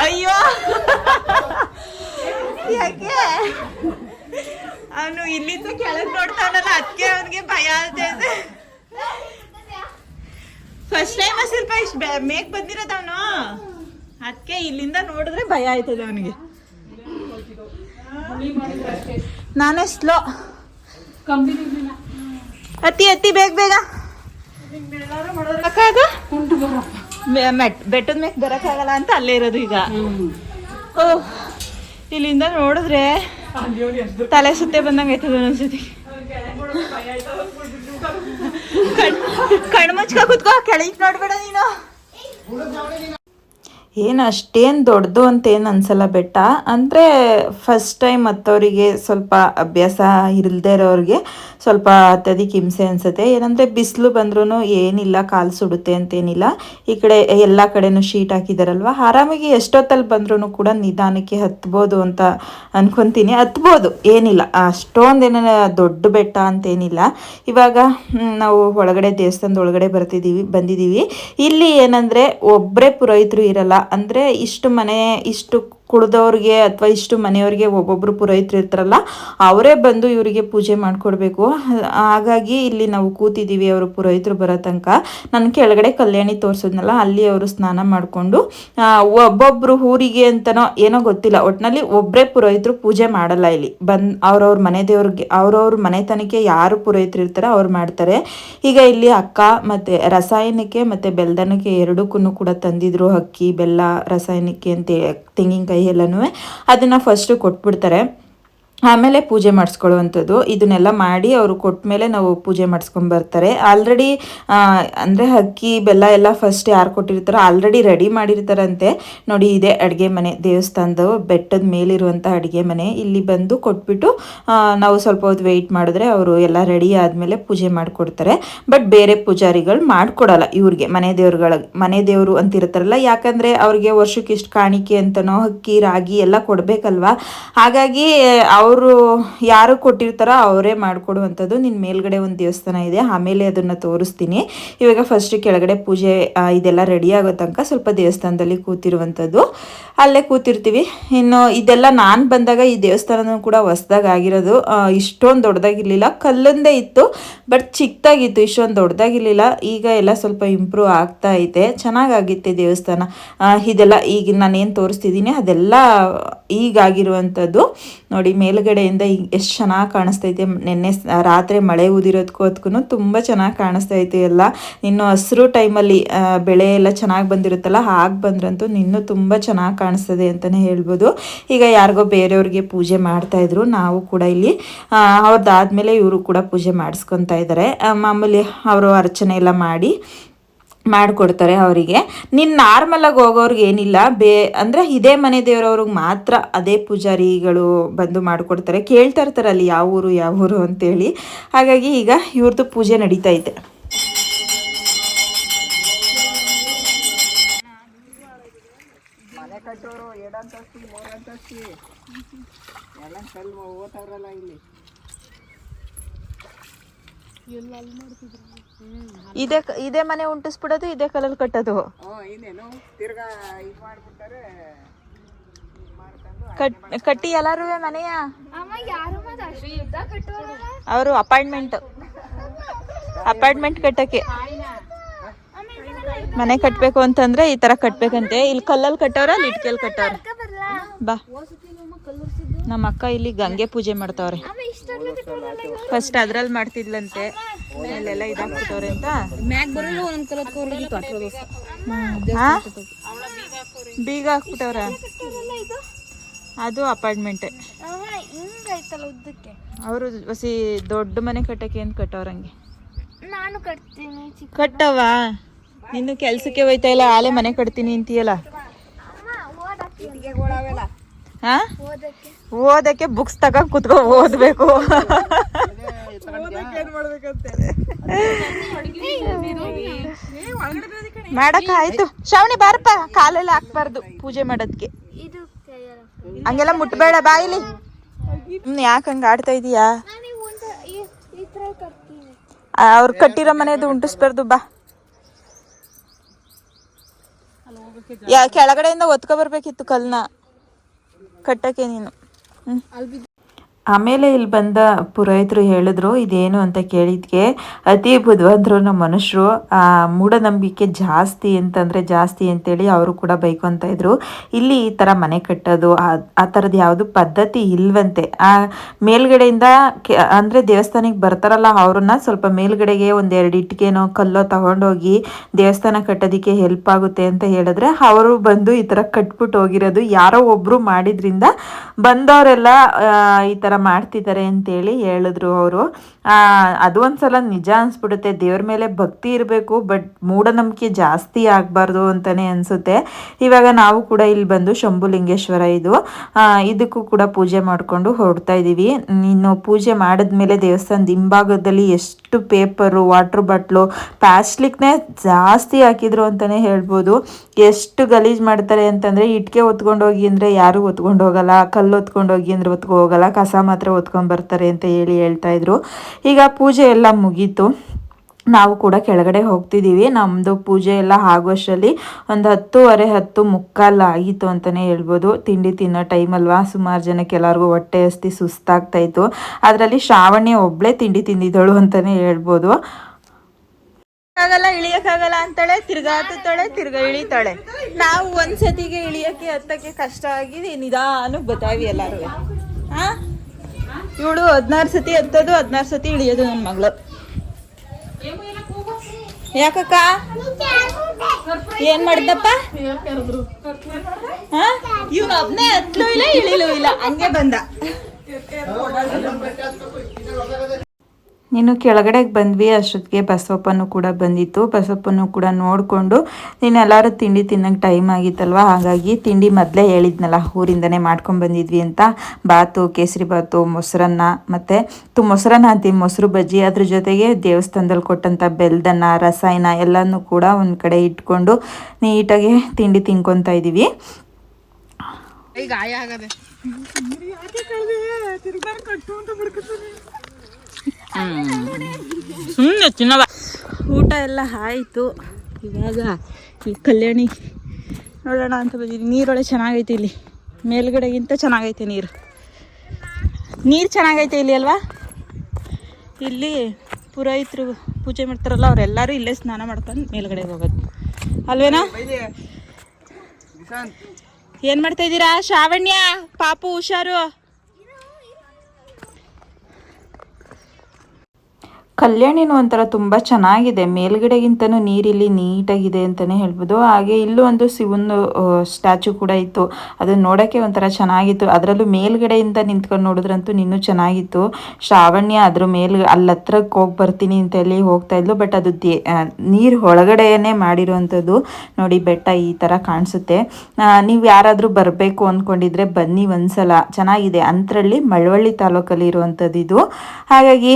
ಅಯ್ಯೋ! ಯಾಕೆ? ಅವನು ಇಲ್ಲಿಂದ ಕೆಳಗೆ ನೋಡ್ತಾನಲ್ಲ ಅದಕ್ಕೆ ಅವನಿಗೆ ಭಯ ಆಗ್ತೈತೆ ಫಸ್ಟ್ ಟೈಮ್ ಸ್ವಲ್ಪ ಇಷ್ಟು ಮೇಕ್ ಬಂದಿರೋದವನು ಅದಕ್ಕೆ ಇಲ್ಲಿಂದ ನೋಡಿದ್ರೆ ಭಯ ಆಯ್ತದೆ ಅವನಿಗೆ. ನಾನೇ ಸ್ಲೋ ಅತಿ ಅತಿ ಬೇಗ ಬೇಗ. ಬೆಟ್ಟದ ಮೇಲೆ ಬರಕ್ಕಾಗಲ್ಲ ಅಂತ ಅಲ್ಲೇ ಇರೋದು ಈಗ. ಓಹ್ ಇಲ್ಲಿಂದ ನೋಡಿದ್ರೆ ತಲೆ ಸುತ್ತೆ ಬಂದಂಗೆ ಆಯ್ತದ ಒಂದೊಂದ್ಸತಿ ಕಣ್ ಕಣ್ ಮುಚ್ಕ ಕುತ್ಕೋ, ಕೆಳಗೆ ನೋಡ್ಬೇಡ ನೀನು. ಏನು ಅಷ್ಟೇನು ದೊಡ್ಡದು ಅಂತ ಏನು ಅನ್ಸಲ್ಲ ಬೆಟ್ಟ. ಅಂದರೆ ಫಸ್ಟ್ ಟೈಮ್ ಹತ್ತೋರಿಗೆ ಸ್ವಲ್ಪ ಅಭ್ಯಾಸ ಇರಲ್ದೇ ಇರೋರಿಗೆ ಸ್ವಲ್ಪ ಹತ್ತೋದಕ್ಕೆ ಹಿಂಸೆ ಅನಿಸುತ್ತೆ. ಏನಂದರೆ ಬಿಸಿಲು ಬಂದ್ರೂ ಏನಿಲ್ಲ, ಕಾಲು ಸುಡುತ್ತೆ ಅಂತೇನಿಲ್ಲ. ಈ ಕಡೆ ಎಲ್ಲ ಕಡೆನೂ ಶೀಟ್ ಹಾಕಿದಾರಲ್ವ? ಆರಾಮಾಗಿ ಎಷ್ಟೊತ್ತಲ್ಲಿ ಬಂದ್ರೂ ಕೂಡ ನಿಧಾನಕ್ಕೆ ಹತ್ಬೋದು ಅಂತ ಅನ್ಕೊತೀನಿ. ಹತ್ಬೋದು, ಏನಿಲ್ಲ. ಅಷ್ಟೊಂದೇನ ದೊಡ್ಡ ಬೆಟ್ಟ ಅಂತೇನಿಲ್ಲ. ಇವಾಗ ನಾವು ಒಳಗಡೆ ದೇವಸ್ಥಾನದ ಒಳಗಡೆ ಬರ್ತಿದ್ದೀವಿ ಬಂದಿದ್ದೀವಿ ಇಲ್ಲಿ ಏನಂದರೆ ಒಬ್ಬರೇ ಪುರೋಹಿತರು ಇರಲ್ಲ. ಅಂದರೆ ಇಷ್ಟು ಮನೆ ಇಷ್ಟು ಕುಳ್ದವ್ರಿಗೆ ಅಥವಾ ಇಷ್ಟು ಮನೆಯವ್ರಿಗೆ ಒಬ್ಬೊಬ್ರು ಪುರೋಹಿತರು ಇರ್ತಾರಲ್ಲ, ಅವರೇ ಬಂದು ಇವರಿಗೆ ಪೂಜೆ ಮಾಡಿಕೊಡ್ಬೇಕು. ಹಾಗಾಗಿ ಇಲ್ಲಿ ನಾವು ಕೂತಿದ್ದೀವಿ, ಅವರು ಪುರೋಹಿತರು ಬರೋ ತನಕ. ನನ್ನ ಕೆಳಗಡೆ ಕಲ್ಯಾಣಿ ತೋರಿಸಿದ್ನಲ್ಲ, ಅಲ್ಲಿ ಅವರು ಸ್ನಾನ ಮಾಡಿಕೊಂಡು ಒಬ್ಬೊಬ್ರು ಊರಿಗೆ ಅಂತನೋ ಏನೋ ಗೊತ್ತಿಲ್ಲ. ಒಟ್ಟಿನಲ್ಲಿ ಒಬ್ಬರೇ ಪುರೋಹಿತರು ಪೂಜೆ ಮಾಡಲ್ಲ ಇಲ್ಲಿ. ಬಂದು, ಅವ್ರವ್ರ ಮನೆ ದೇವ್ರಿಗೆ, ಅವ್ರವ್ರ ಮನೆತನಕ್ಕೆ ಯಾರು ಪುರೋಹಿತರು ಇರ್ತಾರೋ ಅವ್ರು ಮಾಡ್ತಾರೆ. ಈಗ ಇಲ್ಲಿ ಅಕ್ಕ ಮತ್ತು ರಸಾಯನಕ್ಕೆ ಮತ್ತು ಬೆಲ್ದನಕ್ಕೆ ಎರಡಕ್ಕೂ ಕೂಡ ತಂದಿದ್ರು ಅಕ್ಕಿ, ಬೆಲ್ಲ ರಸಾಯನಿಕೆ ಅಂತ ತೆಂಗಿನಕಾಯಿ ಎಲ್ಲನೂ ಅದನ್ನು ಫಸ್ಟು ಕೊಟ್ಬಿಡ್ತಾರೆ. ಆಮೇಲೆ ಪೂಜೆ ಮಾಡಿಸ್ಕೊಳ್ಳುವಂಥದ್ದು. ಇದನ್ನೆಲ್ಲ ಮಾಡಿ ಅವರು ಕೊಟ್ಟ ಮೇಲೆ ನಾವು ಪೂಜೆ ಮಾಡಿಸ್ಕೊಂಬರ್ತಾರೆ ಆಲ್ರೆಡಿ ಅಂದರೆ ಅಕ್ಕಿ, ಬೆಲ್ಲ ಎಲ್ಲ ಫಸ್ಟ್ ಯಾರು ಕೊಟ್ಟಿರ್ತಾರೋ ಆಲ್ರೆಡಿ ರೆಡಿ ಮಾಡಿರ್ತಾರಂತೆ. ನೋಡಿ, ಇದೆ ಅಡುಗೆ ಮನೆ, ದೇವಸ್ಥಾನದ ಬೆಟ್ಟದ ಮೇಲಿರುವಂಥ ಅಡುಗೆ ಮನೆ. ಇಲ್ಲಿ ಬಂದು ಕೊಟ್ಬಿಟ್ಟು ನಾವು ಸ್ವಲ್ಪ ಹೊತ್ತು ವೆಯ್ಟ್ ಮಾಡಿದ್ರೆ ಅವರು ಎಲ್ಲ ರೆಡಿ ಆದಮೇಲೆ ಪೂಜೆ ಮಾಡಿಕೊಡ್ತಾರೆ. ಬಟ್ ಬೇರೆ ಪೂಜಾರಿಗಳು ಮಾಡಿಕೊಡಲ್ಲ ಇವ್ರಿಗೆ. ಮನೆ ದೇವ್ರುಗಳ, ಮನೆ ದೇವರು ಅಂತಿರ್ತಾರಲ್ಲ, ಯಾಕಂದರೆ ಅವ್ರಿಗೆ ವರ್ಷಕ್ಕೆ ಇಷ್ಟು ಕಾಣಿಕೆ ಅಂತನೋ, ಅಕ್ಕಿ, ರಾಗಿ ಎಲ್ಲ ಕೊಡಬೇಕಲ್ವಾ? ಹಾಗಾಗಿ ಅವರು ಯಾರು ಕೊಟ್ಟಿರ್ತಾರೋ ಅವರೇ ಮಾಡಿಕೊಡುವಂಥದ್ದು. ನಿನ್ನ ಮೇಲ್ಗಡೆ ಒಂದು ದೇವಸ್ಥಾನ ಇದೆ, ಆಮೇಲೆ ಅದನ್ನು ತೋರಿಸ್ತೀನಿ. ಇವಾಗ ಫಸ್ಟ್ ಕೆಳಗಡೆ ಪೂಜೆ ಇದೆಲ್ಲ ರೆಡಿ ಆಗೋ ತನಕ ಸ್ವಲ್ಪ ದೇವಸ್ಥಾನದಲ್ಲಿ ಕೂತಿರುವಂಥದ್ದು. ಅಲ್ಲೇ ಕೂತಿರ್ತೀವಿ. ಇನ್ನು ಇದೆಲ್ಲ ನಾನು ಬಂದಾಗ ಈ ದೇವಸ್ಥಾನನೂ ಕೂಡ ಆಗಿರೋದು. ಇಷ್ಟೊಂದು ದೊಡ್ಡದಾಗಿರಲಿಲ್ಲ ಕಲ್ಲೊಂದೇ ಇತ್ತು, ಬಟ್ ಚಿಕ್ಕದಾಗಿತ್ತು ಇಷ್ಟೊಂದು ದೊಡ್ಡದಾಗಿರಲಿಲ್ಲ ಈಗ ಎಲ್ಲ ಸ್ವಲ್ಪ ಇಂಪ್ರೂವ್ ಆಗ್ತಾ ಐತೆ. ಚೆನ್ನಾಗಾಗಿತ್ತೆ ದೇವಸ್ಥಾನ. ಇದೆಲ್ಲ ಈಗ ನಾನೇನು ತೋರಿಸ್ತಿದ್ದೀನಿ, ಅದೆಲ್ಲ ಈಗಾಗಿರುವಂಥದ್ದು. ನೋಡಿ ಮೇಲ್ಗಡೆಯಿಂದ ಎಷ್ಟು ಚೆನ್ನಾಗಿ ಕಾಣಿಸ್ತೈತೆ. ನಿನ್ನೆ ರಾತ್ರಿ ಮಳೆ ಉದಿರೋದಕ್ಕೂ ಅದಕ್ಕೂ ತುಂಬ ಚೆನ್ನಾಗಿ ಕಾಣಿಸ್ತೈತೆ ಎಲ್ಲ. ಇನ್ನು ಹಸಿರು ಟೈಮಲ್ಲಿ ಬೆಳೆ ಎಲ್ಲ ಚೆನ್ನಾಗಿ ಬಂದಿರುತ್ತಲ್ಲ, ಹಾಗೆ ಬಂದ್ರಂತೂ ನಿನ್ನೂ ತುಂಬ ಚೆನ್ನಾಗಿ ಕಾಣಿಸ್ತದೆ ಅಂತಲೇ ಹೇಳ್ಬೋದು. ಈಗ ಯಾರಿಗೋ ಬೇರೆಯವ್ರಿಗೆ ಪೂಜೆ ಮಾಡ್ತಾಯಿದ್ರು ನಾವು ಕೂಡ ಇಲ್ಲಿ ಅವ್ರದ್ದಾದ್ಮೇಲೆ ಇವರು ಕೂಡ ಪೂಜೆ ಮಾಡಿಸ್ಕೊತಾ ಇದ್ದಾರೆ ಮಾಮೂಲಿ ಅವರು ಅರ್ಚನೆ ಎಲ್ಲ ಮಾಡಿ ಮಾಡಿಕೊಡ್ತಾರೆ ಅವರಿಗೆ. ನೀನು ನಾರ್ಮಲಾಗಿ ಹೋಗೋರ್ಗೆ ಏನಿಲ್ಲ. ಬೇ, ಅಂದರೆ ಇದೇ ಮನೆ ದೇವರವ್ರಿಗೆ ಮಾತ್ರ ಅದೇ ಪೂಜಾರಿಗಳು ಬಂದು ಮಾಡಿಕೊಡ್ತಾರೆ. ಕೇಳ್ತಾ ಇರ್ತಾರೆ ಅಲ್ಲಿ ಯಾವ ಊರು ಯಾವ ಊರು ಅಂತೇಳಿ. ಹಾಗಾಗಿ ಈಗ ಇವ್ರದ್ದು ಪೂಜೆ ನಡೀತಾ ಇದೆ. ಇದೇ ಇದೇ ಮನೆ ಉಂಟಿಸ್ಬಿಡೋದು ಇದೇ ಕಲ್ಲಲ್ಲಿ ಕಟ್ಟೋದು. ಕಟ್ ಕಟ್ಟಿ ಎಲ್ಲರೂ ಮನೆಯ? ಅವರು ಅಪಾಯಿಂಟ್ಮೆಂಟ್. ಅಪಾರ್ಟ್ಮೆಂಟ್ ಕಟ್ಟಕ್ಕೆ. ಮನೆ ಕಟ್ಟಬೇಕು ಅಂತಂದ್ರೆ ಈ ತರ ಕಟ್ಬೇಕಂತೆ. ಇಲ್ಲಿ ಕಲ್ಲಲ್ಲಿ ಕಟ್ಟವ್ರ ಅಲ್ಲಿ ಇಟ್ಕೆಲ್ ಕಟ್ಟವ್ರ ಬಾ. ನಮ್ಮ ಅಕ್ಕ ಇಲ್ಲಿ ಗಂಗೆ ಪೂಜೆ ಮಾಡ್ತಾವ್ರೆ? ಫಸ್ಟ್ ಅದ್ರಲ್ಲಿ ಮಾಡ್ತಿದ್ಲಂತೆ. ಅಂತ. ಹಾ? ಬೀಗ ಹಾಕ್ಬಿಟ್ಟವ್ರ? ಅದು ಅಪಾರ್ಟ್ಮೆಂಟ್. ಅವರು ಹೊಸಿ ದೊಡ್ಡ ಮನೆ ಕಟ್ಟಕ್ಕೆ ಏನ್ ಕಟ್ಟವ್ರಂಗೆ ನಾನು ಕಟ್ತೀನಿ ಕಟ್ಟವ ನಿನ್ನ ಕೆಲ್ಸಕ್ಕೆ ಹೋಯ್ತಾ ಇಲ್ಲ ಆಲೆ ಮನೆ ಕಟ್ತೀನಿ ಅಂತೀಯಲ್ಲ? ಹಾ? ಓದಕ್ಕೆ. ಬುಕ್ಸ್ ತಗೊಂಡ್ ಕುತ್ಕೊ ಓದ್ಬೇಕು. ಮಾಡಕ್ ಆಯ್ತು. ಶ್ರಾವಣಿ ಬಾರಪ್ಪ. ಕಾಲೆಲ್ಲ ಹಾಕ್ಬಾರ್ದು ಪೂಜೆ ಮಾಡೋದಕ್ಕೆ ಇದು ಹಂಗೆಲ್ಲ ಮುಟ್ಬೇಡ ಬಾಯಿಲಿ ಹ್ಮ್ ಯಾಕೆ ಹಂಗ ಆಡ್ತಾ ಇದೀಯಾ? ಅವ್ರು ಕಟ್ಟಿರೋ ಮನೆದು ಉಂಟಿಸ್ಬಾರ್ದು ಬಾ. ಯಾ ಕೆಳಗಡೆಯಿಂದ ಒತ್ಕೊ ಬರ್ಬೇಕಿತ್ತು ಕಲ್ನ. ಕಟ್ಟಕ್ಕೆ ನೀನು. ಹ್ಮ್. ಆಮೇಲೆ ಇಲ್ಲಿ ಬಂದ ಪುರೋಹಿತರು ಹೇಳಿದ್ರು, ಇದೇನು ಅಂತ ಕೇಳಿದ್ಕೆ, ಅತಿ ಬುದ್ಧಿವಂತರು ನಮ್ಮ ಮನುಷ್ಯರು ಮೂಢನಂಬಿಕೆ ಜಾಸ್ತಿ ಅಂತಂದ್ರೆ ಜಾಸ್ತಿ ಅಂತೇಳಿ ಅವರು ಕೂಡ ಬೈಕೊಂತ ಇದ್ರು. ಇಲ್ಲಿ ಈ ಥರ ಮನೆ ಕಟ್ಟೋದು, ಆ- ಥರದ್ದು ಯಾವುದು ಪದ್ಧತಿ ಇಲ್ವಂತೆ. ಆ, ಮೇಲ್ಗಡೆಯಿಂದ ಅಂದ್ರೆ ದೇವಸ್ಥಾನಕ್ಕೆ ಬರ್ತಾರಲ್ಲ ಅವ್ರನ್ನ, ಸ್ವಲ್ಪ ಮೇಲ್ಗಡೆಗೆ ಒಂದೆರಡು ಇಟ್ಟಿಗೆನೋ ಕಲ್ಲೋ ತಗೊಂಡೋಗಿ ದೇವಸ್ಥಾನ ಕಟ್ಟೋದಕ್ಕೆ ಹೆಲ್ಪ್ ಆಗುತ್ತೆ ಅಂತ ಹೇಳಿದ್ರೆ ಅವರು ಬಂದು ಈ ಥರ ಕಟ್ಬಿಟ್ಟು ಹೋಗಿರೋದು. ಯಾರೋ ಒಬ್ರು ಮಾಡಿದ್ರಿಂದ ಬಂದವರೆಲ್ಲ ಈ ಥರ ಮಾಡ್ತಿದ್ದಾರೆ ಅಂತೇಳಿ ಹೇಳಿದ್ರು ಅವರು. ಅದು ಒಂದ್ಸಲ ನಿಜ ಅನ್ಸ್ಬಿಡುತ್ತೆ. ದೇವ್ರ ಮೇಲೆ ಭಕ್ತಿ ಇರಬೇಕು, ಬಟ್ ಮೂಢನಂಬಿಕೆ ಜಾಸ್ತಿ ಆಗಬಾರ್ದು ಅಂತಾನೆ ಅನ್ಸುತ್ತೆ. ಇವಾಗ ನಾವು ಕೂಡ ಇಲ್ಲಿ ಬಂದು ಶಂಭುಲಿಂಗೇಶ್ವರ ಇದು ಇದಕ್ಕೂ ಕೂಡ ಪೂಜೆ ಮಾಡಿಕೊಂಡು ಹೊರಡ್ತಾ ಇದ್ದೀವಿ ಇನ್ನು ಪೂಜೆ ಮಾಡಿದ್ಮೇಲೆ ದೇವಸ್ಥಾನದ ಹಿಂಭಾಗದಲ್ಲಿ ಎಷ್ಟು ಪೇಪರು, ವಾಟ್ರ್ ಬಾಟ್ಲು ಪ್ಲಾಸ್ಟಿಕ್ನೇ ಜಾಸ್ತಿ ಹಾಕಿದ್ರು ಅಂತಾನೆ ಹೇಳ್ಬೋದು. ಎಷ್ಟು ಗಲೀಜು ಮಾಡ್ತಾರೆ ಅಂತಂದ್ರೆ ಇಟ್ಕೆ ಹೋಗಿ ಅಂದ್ರೆ ಯಾರು ಹೊತ್ಕೊಂಡು ಹೋಗಲ್ಲ, ಕಲ್ಲು ಹೊತ್ಕೊಂಡು ಹೋಗಿ ಅಂದ್ರೆ ಹೊತ್ಕೊ ಹೋಗಲ್ಲ, ಕಸ ಮಾತ್ರ ಹೊತ್ಕೊಂಡ್ ಬರ್ತಾರೆ ಅಂತ ಹೇಳಿ ಹೇಳ್ತಾ ಇದ್ರು. ಈಗ ಪೂಜೆ ಎಲ್ಲ ಮುಗೀತು. ನಾವು ಕೂಡ ಕೆಳಗಡೆ ಹೋಗ್ತಿದ್ದೀವಿ. ನಮ್ಮದು ಪೂಜೆ ಎಲ್ಲ ಆಗುವಷ್ಟರಲ್ಲಿ ಒಂದು ಹತ್ತುವರೆ, ಹತ್ತು ಮುಕ್ಕಾಲು ಆಗಿತ್ತು ಅಂತಲೇ ಹೇಳ್ಬೋದು. ತಿಂಡಿ ತಿನ್ನೋ ಟೈಮ್ ಅಲ್ವಾ? ಸುಮಾರು ಜನಕ್ಕೆ ಎಲ್ಲರಿಗೂ ಹೊಟ್ಟೆ ಹಸ್ತಿ ಸುಸ್ತಾಗ್ತಾ ಇತ್ತು. ಅದರಲ್ಲಿ ಶ್ರಾವಣಿ ಒಬ್ಳೆ ತಿಂಡಿ ತಿಂದಿದ್ದಳು ಅಂತಲೇ ಹೇಳ್ಬೋದು. ಆಗಲ್ಲ ಇಳಿಯಕ್ಕಾಗಲ್ಲ ಅಂತಾಳೆ ತಿರ್ಗಾ ತಿರ್ಗ ತಿರ್ಗಾ ಇಳಿತಾಳೆ. ನಾವು ಒಂದ್ಸತಿಗೆ ಇಳಿಯಕ್ಕೆ ಹತ್ತಕ್ಕೆ ಕಷ್ಟ ಆಗಿ ನಿಧಾನಕ್ಕೆ ಬತಾವಿ ಎಲ್ಲರೂ ಹಾ ಇವಳು ಹದಿನಾರು ಸತಿ ಎತ್ತದು ಹದಿನಾರು ಸತಿ ಇಳಿಯೋದು ನನ್ನ ಮಗಳು. ಯಾಕಕ್ಕ? ಏನ್ ಮಾಡಿದ್ದಪ್ಪ? ಆ ಇವ್ನು ಒಬ್ನೇ ಹತ್ಲೂ ಇಲ್ಲ, ಇಳಿಲೂ ಇಲ್ಲ. ಹಂಗೆ ಬಂದ. ನೀನು ಕೆಳಗಡೆಗೆ ಬಂದ್ವಿ ಅಷ್ಟೊತ್ತಿಗೆ ಬಸವಪ್ಪನೂ ಕೂಡ ಬಂದಿತ್ತು. ಬಸವಪ್ಪನೂ ಕೂಡ ನೋಡಿಕೊಂಡು ನೀನು ಎಲ್ಲರೂ ತಿಂಡಿ ತಿನ್ನೋಕೆ ಟೈಮ್ ಆಗಿತ್ತಲ್ವ? ಹಾಗಾಗಿ ತಿಂಡಿ ಮೊದಲೇ ಹೇಳಿದ್ನಲ್ಲ ಊರಿಂದನೇ ಮಾಡ್ಕೊಂಡು ಬಂದಿದ್ವಿ ಅಂತ. ಬಾತು ಕೇಸರಿ ಬಾತು ಮೊಸರನ್ನ ಮತ್ತು ತು ಮೊಸರನ್ನ ಅಂತೀವಿ ಮೊಸರು ಬಜ್ಜಿ. ಅದ್ರ ಜೊತೆಗೆ ದೇವಸ್ಥಾನದಲ್ಲಿ ಕೊಟ್ಟಂಥ ಬೆಲ್ದನ್ನ ರಸಾಯನ ಎಲ್ಲನೂ ಕೂಡ ಒಂದು ಕಡೆ ಇಟ್ಕೊಂಡು ನೀಟಾಗಿ ತಿಂಡಿ ತಿನ್ಕೊತಾ ಇದ್ದೀವಿ ಸುಮ್ಮನೆ ಚಿನ್ನವ ಊಟ ಎಲ್ಲ ಆಯಿತು. ಇವಾಗ ಈ ಕಲ್ಯಾಣಿ ನೋಡೋಣ ಅಂತ ಬಂದಿದ್ದೀನಿ. ನೀರೊಳಗೆ ಚೆನ್ನಾಗೈತೆ ಇಲ್ಲಿ. ಮೇಲ್ಗಡೆಗಿಂತ ಚೆನ್ನಾಗೈತೆ ನೀರು. ನೀರು ಚೆನ್ನಾಗೈತೆ ಇಲ್ಲಿ ಅಲ್ವಾ? ಇಲ್ಲಿ ಪುರೋಹಿತರು ಪೂಜೆ ಮಾಡ್ತಾರಲ್ಲ, ಅವರೆಲ್ಲರೂ ಇಲ್ಲೇ ಸ್ನಾನ ಮಾಡ್ಕೊಂಡು ಮೇಲ್ಗಡೆಗೆ ಹೋಗೋದು. ಅಲ್ವೇನಾ? ಏನು ಮಾಡ್ತಾ ಇದ್ದೀರಾ? ಶ್ರಾವಣ್ಯ, ಪಾಪು, ಹುಷಾರು? ಕಲ್ಯಾಣಿನೂ ಒಂಥರ ತುಂಬ ಚೆನ್ನಾಗಿದೆ. ಮೇಲ್ಗಡೆಗಿಂತನೂ ನೀರಿಲ್ಲಿ ನೀಟಾಗಿದೆ ಅಂತಲೇ ಹೇಳ್ಬೋದು. ಹಾಗೆ ಇಲ್ಲೂ ಒಂದು ಶಿವನ ಸ್ಟ್ಯಾಚು ಕೂಡ ಇತ್ತು. ಅದನ್ನು ನೋಡೋಕ್ಕೆ ಒಂಥರ ಚೆನ್ನಾಗಿತ್ತು. ಅದರಲ್ಲೂ ಮೇಲ್ಗಡೆಯಿಂದ ನಿಂತ್ಕೊಂಡು ನೋಡಿದ್ರಂತೂ ಇನ್ನೂ ಚೆನ್ನಾಗಿತ್ತು. ಶ್ರಾವಣ್ಯ ಅದ್ರ ಮೇಲ್ ಅಲ್ಲಿ ಹತ್ರಕ್ಕೆ ಹೋಗಿ ಬರ್ತೀನಿ ಅಂತ ಹೇಳಿ ಹೋಗ್ತಾ ಇದ್ಲು. ಬಟ್ ಅದು ದೇ ನೀರು ಒಳಗಡೆಯೇ ಮಾಡಿರುವಂಥದ್ದು. ನೋಡಿ, ಬೆಟ್ಟ ಈ ಥರ ಕಾಣಿಸುತ್ತೆ. ನೀವು ಯಾರಾದರೂ ಬರಬೇಕು ಅಂದ್ಕೊಂಡಿದ್ರೆ ಬನ್ನಿ ಒಂದ್ಸಲ. ಚೆನ್ನಾಗಿದೆ. ಅಂತರಲ್ಲಿ ಮಳವಳ್ಳಿ ತಾಲೂಕಲ್ಲಿ ಇರುವಂಥದ್ದು ಇದು. ಹಾಗಾಗಿ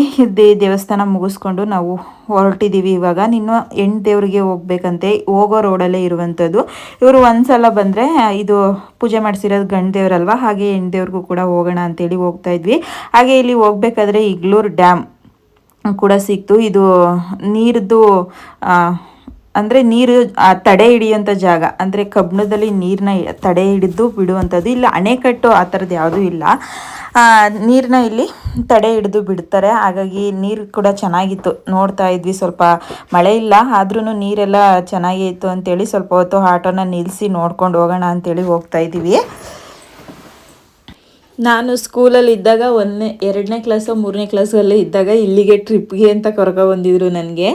ದೇವಸ್ಥಾನ ಮುಗಿಸ್ಕೊಂಡು ನಾವು ಹೊರಟಿದ್ದೀವಿ ಇವಾಗ ನಿನ್ನ ಹೆಣ್ಣು ದೇವರಿಗೆ ಹೋಗ್ಬೇಕಂತೆ, ಹೋಗೋ ರೋಡಲ್ಲೇ ಇರುವಂಥದ್ದು. ಇವರು ಒಂದ್ಸಲ ಬಂದರೆ ಇದು ಪೂಜೆ ಮಾಡಿಸಿರೋದು ಗಂಡು ದೇವರಲ್ವಾ? ಹಾಗೆ ಹೆಣ್ಣು ದೇವ್ರಿಗೂ ಕೂಡ ಹೋಗೋಣ ಅಂತೇಳಿ ಹೋಗ್ತಾ ಇದ್ವಿ. ಹಾಗೆ ಇಲ್ಲಿ ಹೋಗ್ಬೇಕಾದ್ರೆ ಇಗ್ಲೂರು ಡ್ಯಾಮ್ ಕೂಡ ಸಿಕ್ತು. ಇದು ನೀರ್ದು ಅಂದರೆ ನೀರು ತಡೆ ಹಿಡಿಯುವಂಥ ಜಾಗ, ಅಂದರೆ ಕಬ್ಬಣದಲ್ಲಿ ನೀರನ್ನ ತಡೆ ಹಿಡಿದು ಬಿಡುವಂಥದ್ದು. ಇಲ್ಲ, ಅಣೆಕಟ್ಟು ಆ ಥರದ್ದು ಯಾವುದೂ ಇಲ್ಲ. ನೀರನ್ನ ಇಲ್ಲಿ ತಡೆ ಹಿಡಿದು ಬಿಡ್ತಾರೆ. ಹಾಗಾಗಿ ನೀರು ಕೂಡ ಚೆನ್ನಾಗಿತ್ತು. ನೋಡ್ತಾ ಇದ್ವಿ, ಸ್ವಲ್ಪ ಮಳೆ ಇಲ್ಲ. ಆದ್ರೂ ನೀರೆಲ್ಲ ಚೆನ್ನಾಗೇ ಇತ್ತು ಅಂತೇಳಿ ಸ್ವಲ್ಪ ಹೊತ್ತು ಆಟೋನ ನಿಲ್ಲಿಸಿ ನೋಡ್ಕೊಂಡು ಹೋಗೋಣ ಅಂತೇಳಿ ಹೋಗ್ತಾ ಇದ್ದೀವಿ. ನಾನು ಸ್ಕೂಲಲ್ಲಿ ಇದ್ದಾಗ ಒಂದನೇ, ಎರಡನೇ ಕ್ಲಾಸು ಮೂರನೇ ಕ್ಲಾಸಲ್ಲಿ ಇದ್ದಾಗ ಇಲ್ಲಿಗೆ ಟ್ರಿಪ್ಗೆ ಅಂತ ಕರ್ಕೊ ಬಂದಿದ್ರು ನನಗೆ.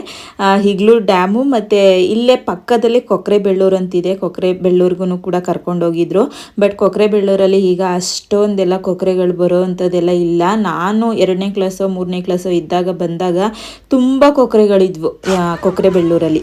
ಹಿಗ್ಲೂರು ಡ್ಯಾಮು ಮತ್ತು ಇಲ್ಲೇ ಪಕ್ಕದಲ್ಲಿ ಕೊಕ್ರೆ ಬೆಳ್ಳೂರು ಅಂತಿದೆ. ಕೊಕ್ರೆ ಬೆಳ್ಳೂರಿಗೂ ಕೂಡ ಕರ್ಕೊಂಡೋಗಿದ್ರು ಬಟ್ ಕೊಕ್ರೆ ಬೆಳ್ಳೂರಲ್ಲಿ ಈಗ ಅಷ್ಟೊಂದೆಲ್ಲ ಕೊಕ್ರೆಗಳು ಬರೋ ಅಂಥದ್ದೆಲ್ಲ ಇಲ್ಲ. ನಾನು ಎರಡನೇ ಕ್ಲಾಸು ಮೂರನೇ ಕ್ಲಾಸು ಇದ್ದಾಗ ಬಂದಾಗ ತುಂಬ ಕೊಕ್ರೆಗಳಿದ್ವು ಕೊಕ್ಕರೆ ಕೊಕ್ರೆ ಬೆಳ್ಳೂರಲ್ಲಿ.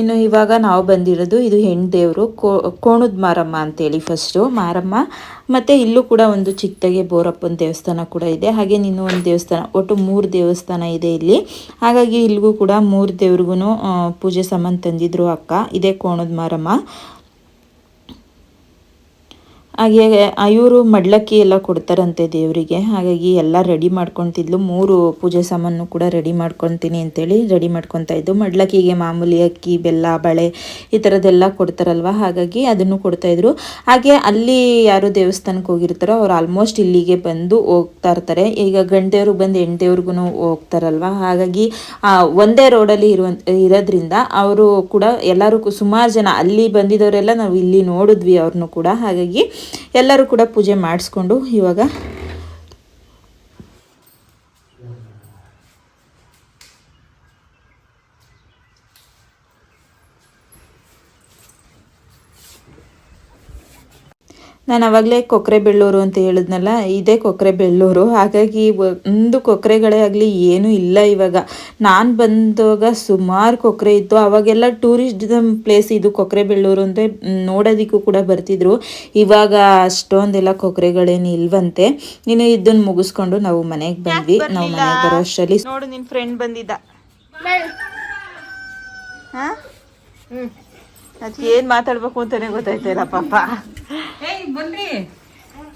ಇನ್ನು ಇವಾಗ ನಾವು ಬಂದಿರೋದು ಇದು ಹೆಣ್ಣು ದೇವರು ಕೋಣದ ಮಾರಮ್ಮ ಅಂತೇಳಿ ಫಸ್ಟು ಮಾರಮ್ಮ, ಮತ್ತು ಇಲ್ಲೂ ಕೂಡ ಒಂದು ಚಿಕ್ಕದಾಗೆ ಬೋರಪ್ಪನ ದೇವಸ್ಥಾನ ಕೂಡ ಇದೆ. ಹಾಗೆ ಇನ್ನೂ ಒಂದು ದೇವಸ್ಥಾನ, ಒಟ್ಟು ಮೂರು ದೇವಸ್ಥಾನ ಇದೆ ಇಲ್ಲಿ. ಹಾಗಾಗಿ ಇಲ್ಲಿಗೂ ಕೂಡ ಮೂರು ದೇವ್ರಿಗೂ ಪೂಜೆ ಸಾಮಾನು ತಂದಿದ್ರು ಅಕ್ಕ. ಇದೇ ಕೋಣದ ಮಾರಮ್ಮ. ಹಾಗೆ ಇವರು ಮಡ್ಲಕ್ಕಿ ಎಲ್ಲ ಕೊಡ್ತಾರಂತೆ ದೇವರಿಗೆ. ಹಾಗಾಗಿ ಎಲ್ಲ ರೆಡಿ ಮಾಡ್ಕೊತಿದ್ಲು. ಮೂರು ಪೂಜೆ ಸಾಮಾನು ಕೂಡ ರೆಡಿ ಮಾಡ್ಕೊತೀನಿ ಅಂತೇಳಿ ರೆಡಿ ಮಾಡ್ಕೊತಾ ಇದ್ದು, ಮಡ್ಲಕ್ಕಿಗೆ ಮಾಮೂಲಿ ಅಕ್ಕಿ, ಬೆಲ್ಲ, ಬಳೆ ಈ ಥರದ್ದೆಲ್ಲ ಕೊಡ್ತಾರಲ್ವ? ಹಾಗಾಗಿ ಅದನ್ನು ಕೊಡ್ತಾಯಿದ್ರು ಹಾಗೆ ಅಲ್ಲಿ ಯಾರು ದೇವಸ್ಥಾನಕ್ಕೆ ಹೋಗಿರ್ತಾರೋ ಅವ್ರು ಆಲ್ಮೋಸ್ಟ್ ಇಲ್ಲಿಗೆ ಬಂದು ಹೋಗ್ತಾ ಇರ್ತಾರೆ. ಈಗ ಗಂಡೇವ್ರಿಗೆ ಬಂದು ಹೆಣ್ದೇವ್ರಿಗೂ ಹೋಗ್ತಾರಲ್ವ? ಹಾಗಾಗಿ ಒಂದೇ ರೋಡಲ್ಲಿ ಇರುವಂಥ ಇರೋದ್ರಿಂದ ಅವರು ಕೂಡ ಎಲ್ಲರೂ ಸುಮಾರು ಜನ ಅಲ್ಲಿ ಬಂದಿದ್ದವರೆಲ್ಲ ನಾವು ಇಲ್ಲಿ ನೋಡಿದ್ವಿ ಅವ್ರನ್ನೂ ಕೂಡ. ಹಾಗಾಗಿ ಎಲ್ಲರೂ ಕೂಡ ಪೂಜೆ ಮಾಡಿಸ್ಕೊಂಡು ಇವಾಗ ನಾನು ಅವಾಗಲೇ ಕೊಕ್ಕರೆ ಬೆಳ್ಳೂರು ಅಂತ ಹೇಳಿದ್ನಲ್ಲ ಇದೇ ಕೊಕ್ಕರೆ ಬೆಳ್ಳೂರು. ಹಾಗಾಗಿ ಒಂದು ಕೊಕ್ಕರೆಗಳೇ ಆಗಲಿ ಏನೂ ಇಲ್ಲ ಇವಾಗ. ನಾನು ಬಂದಾಗ ಸುಮಾರು ಕೊಕ್ಕರೆ ಇತ್ತು. ಅವಾಗೆಲ್ಲ ಟೂರಿಸ್ಟಮ್ ಪ್ಲೇಸ್ ಇದು ಕೊಕ್ಕರೆ ಬೆಳ್ಳೂರು ಅಂತ ನೋಡೋದಕ್ಕೂ ಕೂಡ ಬರ್ತಿದ್ರು. ಇವಾಗ ಅಷ್ಟೊಂದೆಲ್ಲ ಕೊಕ್ಕರೆಗಳೇನು ಇಲ್ವಂತೆ. ಇನ್ನು ಇದನ್ನು ಮುಗಿಸ್ಕೊಂಡು ನಾವು ಮನೆಗೆ ಬಂದ್ವಿ. ನಾವು ಮನೆಗೆ ಬರೋ ಅಷ್ಟರಲ್ಲಿ ನೋಡು ನಿನ್ನ ಫ್ರೆಂಡ್ ಬಂದಿದ್ದ. ಹಾಂ? ಅದಕ್ಕೆ ಏನು ಮಾತಾಡ್ಬೇಕು ಅಂತಾನೆ ಗೊತ್ತಾಯ್ತಿಲ್ಲ ಪಾಪ.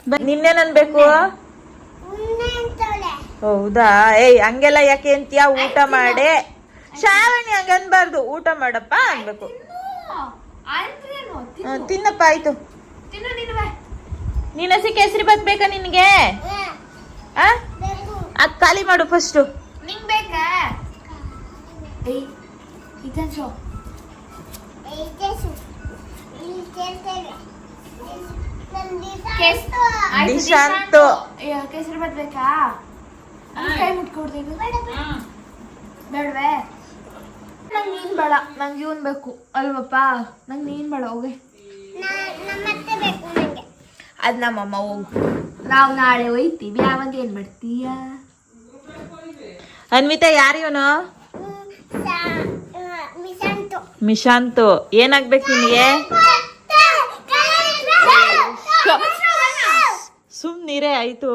ಬ- ನಿನ್ನೆ ಅನ್ಬೇಕು ಹೌದಾ? ಏಯ್ ಹಂಗೆಲ್ಲ ಯಾಕೆ ಅಂತೀಯ? ಊಟ ಮಾಡಿ. ಶ್ರಾವಣಿ ಹಂಗ ಅನ್ಬಾರ್ದು. ಊಟ ಮಾಡಪ್ಪ ಅನ್ಬೇಕು. ತಿನ್ನಪ್ಪ ಆಯ್ತು. ನೀನು ಹಸಿ ಕೇಸರಿ ಬಾತ್ ಬೇಕಾ ನಿನ್ಗೆ? ಅದ್ ಖಾಲಿ ಮಾಡು ಫಸ್ಟು ನಿಂಗ್ ಬೇಕಾ? ನಿಶಾಂತು. ಕೇಸರಿ ಬಾತ್ ಬೇಕಾ? ಕೈ ಮುಟ್ಕೊಡ್ತೀನಿ ಬೇಡವೇ? ನಂಗೆ ನೀನ್ ಬೇಡ. ನಂಗೆ ಇವನ್ ಬೇಕು. ಅಲ್ವಪ್ಪ? ನಂಗೆ ನೀನ್ ಬೇಡ ಹೋಗಿ. ಅದ್ ನಮ್ಮಮ್ಮ ಹೋಗು. ನಾವು ನಾಳೆ ಹೋಯ್ತೀವಿ. ಅವಾಗ ಏನ್ ಮಾಡ್ತೀಯ? ಅನ್ವಿತಾ ಯಾರಿವನು ಇವನು? ಮಿಶಾಂತು ಏನಾಗ್ಬೇಕು ನಿನಗೆ ಸುಮ್ಮನಿರೇ ಆಯಿತು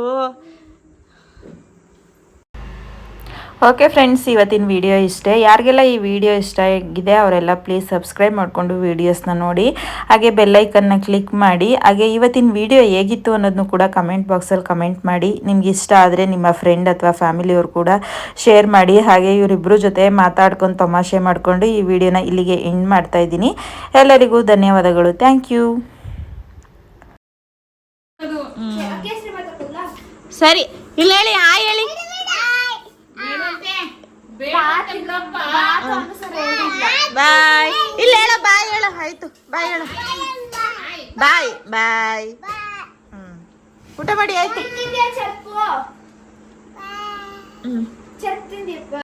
ಓಕೆ ಫ್ರೆಂಡ್ಸ್ ಇವತ್ತಿನ ವಿಡಿಯೋ ಇಷ್ಟೇ. ಯಾರಿಗೆಲ್ಲ ಈ ವಿಡಿಯೋ ಇಷ್ಟ ಆಗಿದೆ, ಅವರೆಲ್ಲ ಪ್ಲೀಸ್ ಸಬ್ಸ್ಕ್ರೈಬ್ ಮಾಡಿಕೊಂಡು ವೀಡಿಯೋಸ್ನ ನೋಡಿ. ಹಾಗೆ ಬೆಲ್ಲೈಕನ್ನ ಕ್ಲಿಕ್ ಮಾಡಿ. ಹಾಗೆ ಇವತ್ತಿನ ವಿಡಿಯೋ ಹೇಗಿತ್ತು ಅನ್ನೋದನ್ನು ಕೂಡ ಕಮೆಂಟ್ ಬಾಕ್ಸಲ್ಲಿ ಕಮೆಂಟ್ ಮಾಡಿ. ನಿಮ್ಗೆ ಇಷ್ಟ ಆದರೆ ನಿಮ್ಮ ಫ್ರೆಂಡ್ ಅಥವಾ ಫ್ಯಾಮಿಲಿಯವ್ರು ಕೂಡ ಶೇರ್ ಮಾಡಿ. ಹಾಗೆ ಇವರಿಬ್ಬರ ಜೊತೆ ಮಾತಾಡ್ಕೊಂಡು ತಮಾಷೆ ಮಾಡಿಕೊಂಡು ಈ ವಿಡಿಯೋನ ಇಲ್ಲಿಗೆ ಎಂಡ್ ಮಾಡ್ತಾ ಇದ್ದೀನಿ. ಎಲ್ಲರಿಗೂ ಧನ್ಯವಾದಗಳು. Thank you? ಸರಿ, ಇಲ್ಲ ಹೇಳಿ, ಆ ಹೇಳಿ ಬಾತ್ ಇಲ್ಲ, ಬಾತ್ ಅನ್ಸಲ್ಲ ಹೇಳಿಲ್ಲ. ಬಾಯ್ ಇಲ್ಲ ಹೇಳ ಬಾಯ್ ಹೇಳ ಆಯ್ತು ಬಾಯ್ ಹೇಳ ಬಾಯ್ ಬಾಯ್ ಹ್ಮ್ ಊಟ ಮಾಡಿ ಆಯ್ತು ತಿಂದ್ಯಾ ಚಕ್ಕು ಹ್ಮ್ ಚಕ್ ತಿಂದ್ಯಪ್ಪ